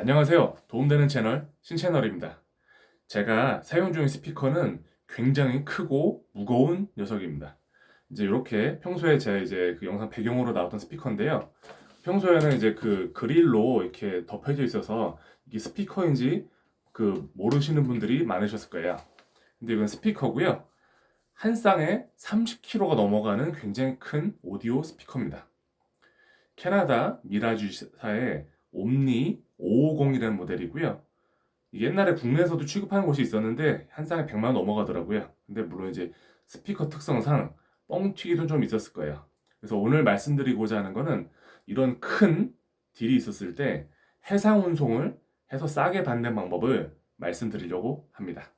안녕하세요. 도움되는 채널 신채널입니다. 제가 사용 중인 스피커는 굉장히 크고 무거운 녀석입니다. 이제 이렇게 평소에 제 이제 그 영상 배경으로 나왔던 스피커인데요. 평소에는 이제 그 그릴로 이렇게 덮여져 있어서 이게 스피커인지 그 모르시는 분들이 많으셨을 거예요. 근데 이건 스피커고요. 한 쌍에 30kg가 넘어가는 굉장히 큰 오디오 스피커입니다. 캐나다 미라주사의 옴니 550이라는 모델이고요. 옛날에 국내에서도 취급하는 곳이 있었는데 한 쌍에 100만 원 넘어가더라고요. 근데 물론 이제 스피커 특성상 뻥튀기도 좀 있었을 거예요. 그래서 오늘 말씀드리고자 하는 거는 이런 큰 딜이 있었을 때 해상 운송을 해서 싸게 받는 방법을 말씀드리려고 합니다.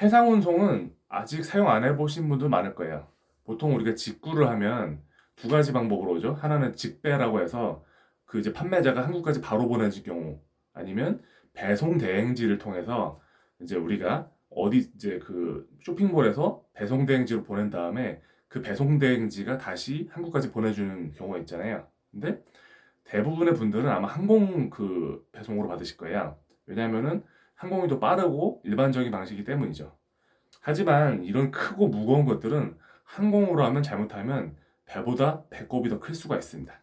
해상 운송은 아직 사용 안 해보신 분도 많을 거예요. 보통 우리가 직구를 하면 두 가지 방법으로 오죠. 하나는 직배라고 해서 그 이제 판매자가 한국까지 바로 보내줄 경우 아니면 배송 대행지를 통해서 이제 우리가 어디 이제 그 쇼핑몰에서 배송 대행지로 보낸 다음에 그 배송 대행지가 다시 한국까지 보내주는 경우가 있잖아요. 근데 대부분의 분들은 아마 항공 그 배송으로 받으실 거예요. 왜냐하면은 항공이 더 빠르고 일반적인 방식이기 때문이죠. 하지만 이런 크고 무거운 것들은 항공으로 하면 잘못하면 배보다 배꼽이 더 클 수가 있습니다.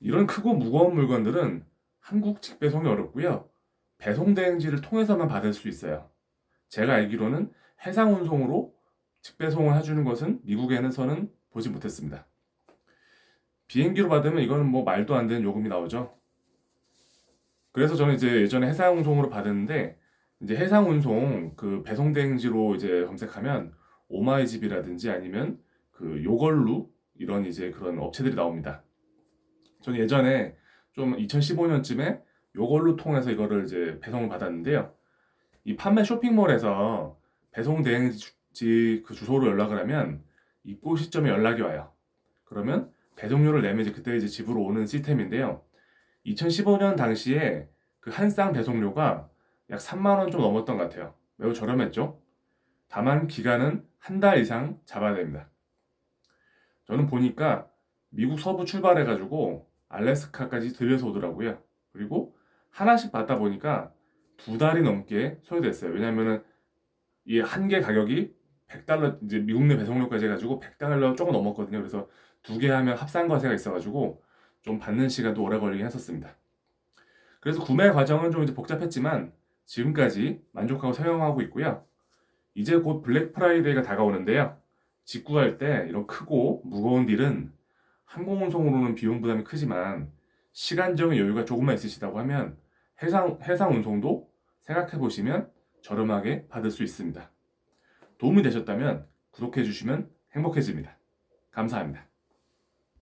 이런 크고 무거운 물건들은 한국 직배송이 어렵고요. 배송 대행지를 통해서만 받을 수 있어요. 제가 알기로는 해상 운송으로 직배송을 해주는 것은 미국에서는 보지 못했습니다. 비행기로 받으면 이거는 뭐 말도 안 되는 요금이 나오죠. 그래서 저는 이제 예전에 해상 운송으로 받았는데 이제 해상 운송 그 배송 대행지로 이제 검색하면 오마이집이라든지 아니면 그 요걸루 이런 이제 그런 업체들이 나옵니다. 저는 예전에 좀 2015년쯤에 요걸로 통해서 이거를 이제 배송을 받았는데요. 이 판매 쇼핑몰에서 배송 대행지 그 주소로 연락을 하면 입고 시점에 연락이 와요. 그러면 배송료를 내면 이제 그때 이제 집으로 오는 시스템인데요. 2015년 당시에 그 한 쌍 배송료가 약 3만 원 좀 넘었던 것 같아요. 매우 저렴했죠. 다만 기간은 한 달 이상 잡아야 됩니다. 저는 보니까 미국 서부 출발해가지고 알래스카까지 들려서 오더라고요. 그리고 하나씩 받다 보니까 두 달이 넘게 소요됐어요. 왜냐면은 이 한 개 가격이 100달러 이제 미국 내 배송료까지 해가지고 100달러 조금 넘었거든요. 그래서 두 개 하면 합산 과세가 있어가지고 좀 받는 시간도 오래 걸리긴 했었습니다. 그래서 구매 과정은 좀 이제 복잡했지만 지금까지 만족하고 사용하고 있고요. 이제 곧 블랙 프라이데이가 다가오는데요. 직구할 때 이런 크고 무거운 딜은 항공운송으로는 비용 부담이 크지만 시간적인 여유가 조금만 있으시다고 하면 해상, 해상 운송도 생각해 보시면 저렴하게 받을 수 있습니다. 도움이 되셨다면 구독해 주시면 행복해집니다. 감사합니다.